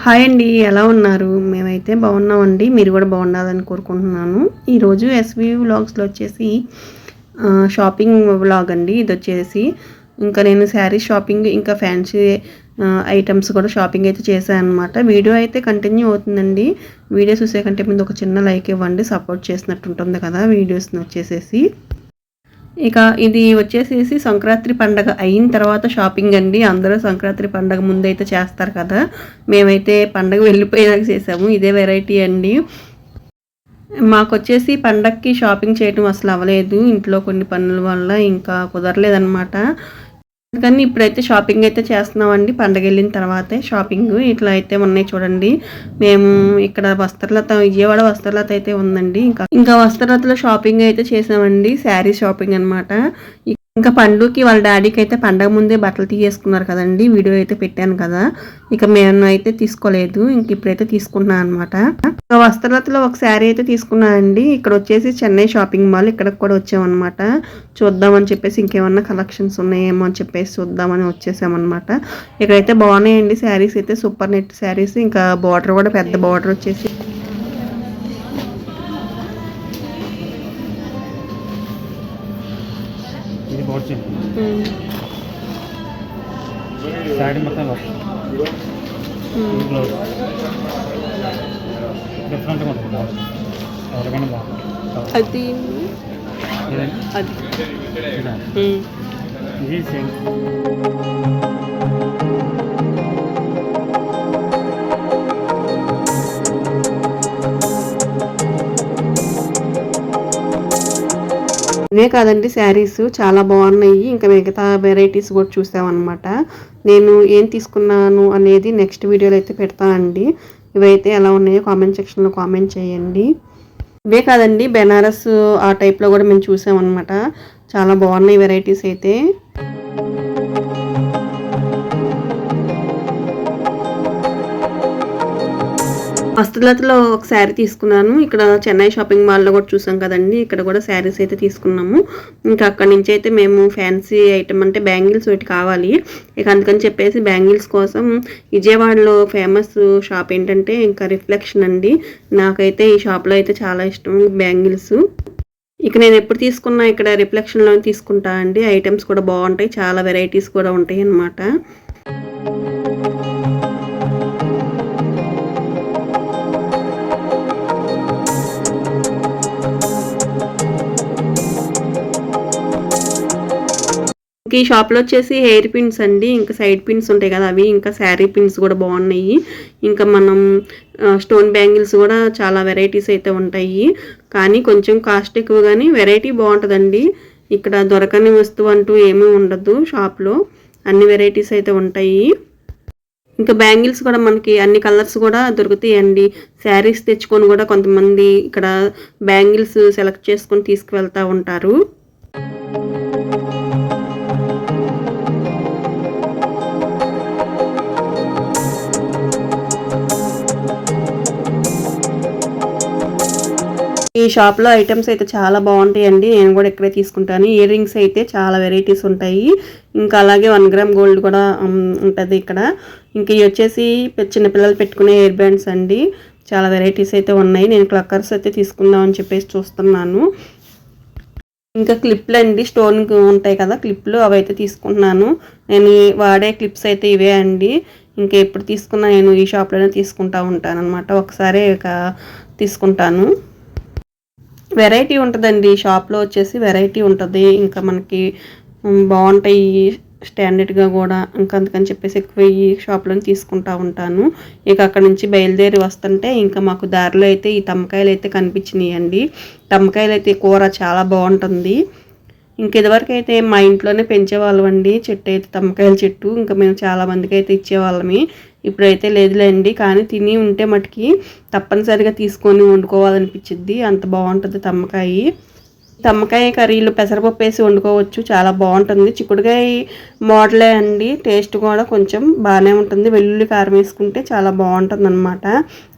Hi అండి ఎలా ఉన్నారు? మేమైతే బాగున్నామండి. మీరు కూడా బాగుండాలని కోరుకుంటున్నాను. ఈరోజు ఎస్వి వ్లాగ్స్లో వచ్చేసి షాపింగ్ వ్లాగ్ అండి. ఇది వచ్చేసి ఇంకా నేను శారీ షాపింగ్ ఇంకా ఫ్యాన్సీ ఐటమ్స్ కూడా షాపింగ్ అయితే చేశాను అనమాట వీడియో అయితే కంటిన్యూ అవుతుందండి. వీడియో చూసే కంటే ముందు ఒక చిన్న లైక్ ఇవ్వండి. సపోర్ట్ చేసినట్టు ఉంటుంది కదా వీడియోస్ని వచ్చేసేసి. ఇక ఇది వచ్చేసేసి సంక్రాంతి పండగ అయిన తర్వాత షాపింగ్ అండి. అందరూ సంక్రాంతి పండగ ముందైతే చేస్తారు కదా. మేమైతే పండగ వెళ్ళిపోయేలాగా చేసాము. ఇదే వెరైటీ అండి. మాకు వచ్చేసి పండగకి షాపింగ్ చేయడం అసలు అవ్వలేదు. ఇంట్లో కొన్ని పనుల వల్ల ఇంకా కుదరలేదన్నమాట. కానీ ఇప్పుడైతే షాపింగ్ అయితే చేస్తున్నామండి. పండగ వెళ్ళిన తర్వాతే షాపింగ్ ఇట్లా అయితే ఉన్నాయి చూడండి. మేము ఇక్కడ వస్త్రలత విజయవాడ వస్త్రలత అయితే ఉందండి. ఇంకా ఇంకా వస్త్రలతలో షాపింగ్ అయితే చేసామండి. శారీ షాపింగ్ అన్నమాట. ఇంకా పండుకి వాళ్ళ డాడీకి అయితే పండగ ముందే బట్టలు తీసేసుకున్నారు కదండి. వీడియో అయితే పెట్టాను కదా. ఇక మేము అయితే తీసుకోలేదు. ఇంక ఇప్పుడైతే తీసుకున్నాను అనమాట ఇంకా వస్త్రలతలో ఒక శారీ అయితే తీసుకున్నానండి ఇక్కడ వచ్చేసి చెన్నై షాపింగ్ మాల్. ఇక్కడికి కూడా వచ్చామన్నమాట చూద్దామని చెప్పేసి ఇంకేమన్నా కలెక్షన్స్ ఉన్నాయేమో అని చెప్పేసి చూద్దామని వచ్చేసామన్నమాట ఇక్కడైతే బాగున్నాయండి శారీస్ అయితే. Super net saris. ఇంకా బార్డర్ కూడా పెద్ద బార్డర్ వచ్చేసి ఇది బోర్చి శారీ మొత్తం వర్క్ ఇది బ్లౌజ్ డిఫరెంట్గా ఉంటుంది బ్లౌజ్ ఎవరికైనా బాగుంటుంది అది ఇదండి అది ఇదా ఇది సేమ్ ఇవే కాదండి శారీస్ చాలా బాగున్నాయి. ఇంకా మిగతా వెరైటీస్ కూడా చూసామన్నమాట. నేను ఏం తీసుకున్నాను అనేది నెక్స్ట్ వీడియోలో అయితే పెడతానండి. ఇవైతే ఎలా ఉన్నాయో కామెంట్ సెక్షన్లో కామెంట్ చేయండి. ఇవే కాదండి బెనారస్ ఆ టైప్లో కూడా మేము చూసామన్నమాట. చాలా బాగున్నాయి వెరైటీస్ అయితే. వస్తులతలో ఒక శారీ తీసుకున్నాను. ఇక్కడ చెన్నై షాపింగ్ మాల్లో కూడా చూసాం కదండి. ఇక్కడ కూడా శారీస్ అయితే తీసుకున్నాము. ఇంకా అక్కడి నుంచి అయితే మేము ఫ్యాన్సీ ఐటమ్ అంటే బ్యాంగిల్స్ ఒకటి కావాలి. ఇక అందుకని చెప్పేసి బ్యాంగిల్స్ కోసం విజయవాడలో ఫేమస్ షాప్ ఏంటంటే ఇంకా రిఫ్లెక్షన్ అండి. నాకైతే ఈ షాప్లో అయితే చాలా ఇష్టం బ్యాంగిల్స్. ఇక నేను ఎప్పుడు తీసుకున్నా ఇక్కడ రిఫ్లెక్షన్లో తీసుకుంటా అండి. ఐటమ్స్ కూడా బాగుంటాయి. చాలా వెరైటీస్ కూడా ఉంటాయి అన్నమాట ఈ షాప్లో వచ్చేసి హెయిర్ పిన్స్ అండి. ఇంకా సైడ్ పిన్స్ ఉంటాయి కదా అవి. ఇంకా శారీ పిన్స్ కూడా బాగున్నాయి. ఇంకా మనం స్టోన్ బ్యాంగిల్స్ కూడా చాలా వెరైటీస్ అయితే ఉంటాయి. కానీ కొంచెం కాస్ట్ ఎక్కువ కానీ వెరైటీ బాగుంటుందండి. ఇక్కడ దొరకని వస్తువు అంటూ ఏమీ ఉండదు షాప్లో. అన్ని వెరైటీస్ అయితే ఉంటాయి. ఇంకా బ్యాంగిల్స్ కూడా మనకి అన్ని కలర్స్ కూడా దొరుకుతాయండి. శారీస్ తెచ్చుకొని కూడా కొంతమంది ఇక్కడ బ్యాంగిల్స్ సెలెక్ట్ చేసుకొని తీసుకువెళ్తూ ఉంటారు. ఈ షాప్లో ఐటమ్స్ అయితే చాలా బాగుంటాయండి. నేను కూడా ఇక్కడే తీసుకుంటాను. ఇయర్ రింగ్స్ అయితే చాలా వెరైటీస్ ఉంటాయి. ఇంకా అలాగే వన్ గ్రామ్ గోల్డ్ కూడా ఉంటుంది ఇక్కడ. ఇంకా ఇవి వచ్చేసి చిన్నపిల్లలు పెట్టుకునే ఇయర్ బ్యాండ్స్ అండి. చాలా వెరైటీస్ అయితే ఉన్నాయి. నేను క్లక్కర్స్ అయితే తీసుకుందాం అని చెప్పేసి చూస్తున్నాను. ఇంకా క్లిప్లు అండి. స్టోన్ ఉంటాయి కదా క్లిప్లు అవి అయితే తీసుకుంటున్నాను. నేను వాడే క్లిప్స్ అయితే ఇవే అండి. ఇంకా ఎప్పుడు తీసుకున్నా నేను ఈ షాప్లోనే తీసుకుంటా ఉంటాను అనమాట ఒకసారి ఇక తీసుకుంటాను. వెరైటీ ఉంటుందండి. షాప్లో వచ్చేసి వెరైటీ ఉంటుంది. ఇంకా మనకి బాగుంటాయి స్టాండర్డ్గా కూడా. ఇంకా అందుకని చెప్పేసి ఎక్కువ ఈ షాప్లోనే తీసుకుంటా ఉంటాను. ఇక అక్కడ నుంచి బయలుదేరి వస్తుంటే ఇంకా మాకు దారిలో అయితే ఈ తమ్మకాయలు అయితే కనిపించినాయండి. తమ్మకాయలు అయితే కూర చాలా బాగుంటుంది ఇంక ఇదివరకు అయితే మా ఇంట్లోనే పెంచేవాళ్ళం అండి చెట్టు అయితే తమ్మకాయల చెట్టు. ఇంకా మేము చాలామందికి అయితే ఇచ్చేవాళ్ళమే. ఇప్పుడైతే లేదులేండి కానీ తిని ఉంటే మటుకి తప్పనిసరిగా తీసుకొని వండుకోవాలనిపించింది అంత బాగుంటుంది తమ్మకాయ. తమ్మకాయ కర్రీలు పెసరపప్పు వేసి వండుకోవచ్చు చాలా బాగుంటుంది. చిక్కుడుకాయ మోడలే అండి టేస్ట్ కూడా కొంచెం బాగానే ఉంటుంది. వెల్లుల్లి కారం వేసుకుంటే చాలా బాగుంటుంది అనమాట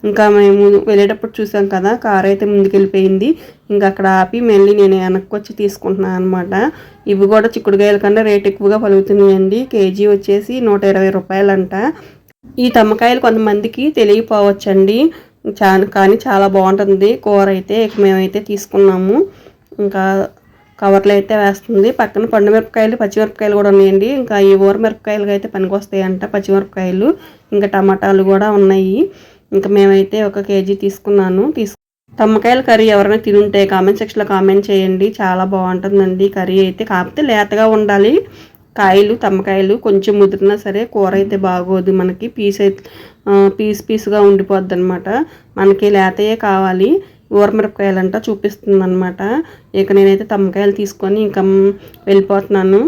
ఇంకా మేము వెళ్ళేటప్పుడు చూసాం కదా కార్ అయితే ముందుకెళ్ళిపోయింది. ఇంకా అక్కడ ఆపి మళ్ళీ నేను వెనక్కి వచ్చి తీసుకుంటున్నాను అనమాట ఇవి కూడా చిక్కుడుకాయల కన్నా రేట్ ఎక్కువగా పలుకుతున్నాయండి. కేజీ వచ్చేసి నూట ఇరవై రూపాయలంట. ఈ తమ్మకాయలు కొంతమందికి తెలియపోవచ్చండి. చా కానీ చాలా బాగుంటుంది. కూర అయితే ఇక మేమైతే తీసుకున్నాము. ఇంకా కవర్లో అయితే వేస్తుంది. పక్కన పండు మిరపకాయలు పచ్చిమిరపకాయలు కూడా ఉన్నాయండి. ఇంకా ఈ ఊరమిరపకాయలు అయితే పనికొస్తాయంట పచ్చిమిరపకాయలు ఇంకా టమాటాలు కూడా ఉన్నాయి. ఇంకా మేమైతే ఒక కేజీ తీసుకున్నాను. తీసుకు తమ్మకాయల కర్రీ ఎవరైనా తినుంటే కామెంట్ సెక్షన్లో కామెంట్ చేయండి. చాలా బాగుంటుందండి కర్రీ అయితే. కాకపోతే లేతగా ఉండాలి. కాయలు తమ్మకాయలు కొంచెం ముదిరినా సరే కూర అయితే బాగోదు. మనకి పీస్ అయితే పీస్ పీస్గా ఉండిపోద్ది అనమాట మనకి లేతయే కావాలి. ఊరమిరపకాయలు అంట చూపిస్తుంది అనమాట ఇక నేనైతే తమ్మకాయలు తీసుకొని ఇంకా వెళ్ళిపోతున్నాను.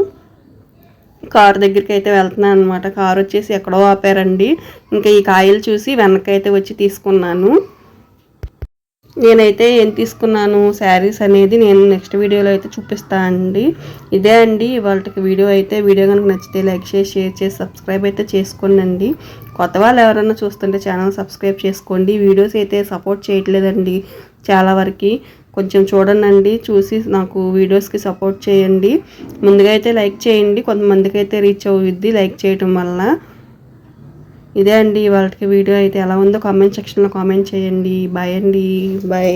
కారు దగ్గరికి అయితే వెళ్తున్నాను అనమాట కారు వచ్చేసి ఎక్కడో ఆపారండి. ఇంకా ఈ కాయలు చూసి వెనకైతే వచ్చి తీసుకున్నాను. నేనైతే ఏం తీసుకున్నాను? శారీస్ అనేది నేను నెక్స్ట్ వీడియోలో అయితే చూపిస్తాను అండి. ఇదే అండి ఇవాళకి వీడియో అయితే. వీడియో కనుక నచ్చితే లైక్ చేసి షేర్ చేసి సబ్స్క్రైబ్ అయితే చేసుకోండి కొత్త వాళ్ళు ఎవరైనా చూస్తుంటే ఛానల్ సబ్స్క్రైబ్ చేసుకోండి. వీడియోస్ అయితే సపోర్ట్ చేయట్లేదండి చాలా వరకు. కొంచెం చూడండి చూసి నాకు వీడియోస్కి సపోర్ట్ చేయండి. ముందుగా అయితే లైక్ చేయండి. కొంతమందికి అయితే రీచ్ అవుద్ది లైక్ చేయటం వల్ల. ఇదే అండి వాళ్ళకి వీడియో అయితే ఎలా ఉందో కామెంట్ సెక్షన్లో కామెంట్ చేయండి. బాయ్ అండి. బాయ్